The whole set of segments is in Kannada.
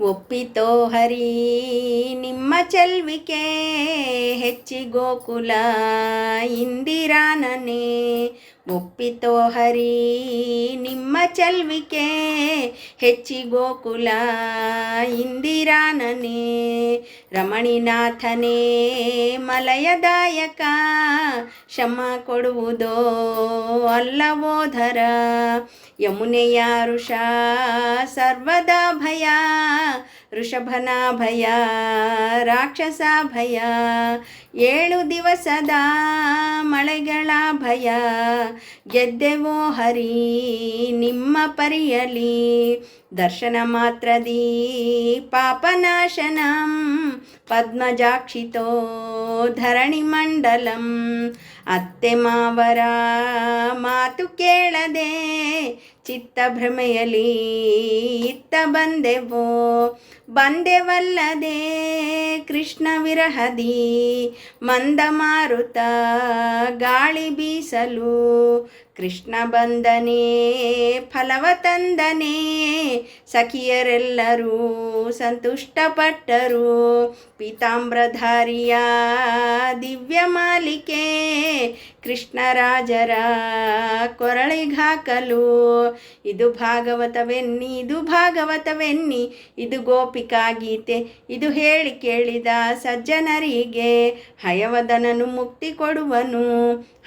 ಒಪ್ಪಿತೋ ಹರಿ ನಿಮ್ಮ ಚೆಲ್ವಿಕೆ ಹೆಚ್ಚಿ ಗೋಕುಲ ಇಂದಿರಾನನೆ ಒಪ್ಪಿತೋ ಹರಿ ನಿಮ್ಮ ಚೆಲ್ವಿಕೆ ಹೆಚ್ಚಿ ಗೋಕುಲ ಇಂದಿರಾನನೆ ರಮಣಿನಾಥನೇ ಮಲಯದಾಯಕ ಶಮ ಕೊಡುವುದೋ ಅಲ್ಲವೋ ಧರ? ಯಮುನೆಯ ಋಷ, ಸರ್ವದಾ ಭಯ. ಋಷಭನ ಭಯ, ರಾಕ್ಷಸ ಭಯ. ಏಳು ದಿವಸದ ಮಳೆಗಳ ಭಯ. ಗೆದ್ದೆವೋ ಹರಿ, ನಿಮ್ಮ ಪರಿಯಲಿ. ದರ್ಶನ ಮಾತ್ರದೀ ಪಾಪನಾಶನಂ. ಧರಣಿ ಮಂಡಲಂ ಅತ್ತೆ ಮಾವರ ಮಾತು ಕೇಳದೆ ಚಿತ್ತಭ್ರಮೆಯಲಿ ಇತ್ತ ಬಂದೆವೋ ಬಂದೆವಲ್ಲದೆ ಕೃಷ್ಣ ವಿರಹದಿ ಮಂದ ಮಾರುತ ಗಾಳಿ ಬೀಸಲು ಕೃಷ್ಣ ಬಂದನೆ ಫಲವ ತಂದನೆ ಸಖಿಯರೆಲ್ಲರೂ ಸಂತುಷ್ಟಪಟ್ಟರು. ಪೀತಾಂಬ್ರಧಾರಿಯ ದಿವ್ಯ ಮಾಲಿಕೆ ಕೃಷ್ಣರಾಜರ ಕೊರಳಿಗಾಕಲು ಇದು ಭಾಗವತವೆನ್ನಿ ಇದು ಭಾಗವತವೆನ್ನಿ. ಇದು ಗೋಪಿಕಾ ಗೀತೆ, ಇದು ಹೇಳಿ ಕೇಳಿದ ಸಜ್ಜನರಿಗೆ. ಹಯವದನನು ಮುಕ್ತಿ ಕೊಡುವನು,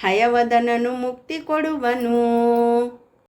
ಹಯವದನನು ಮುಕ್ತಿ ಕೊಡುವನು.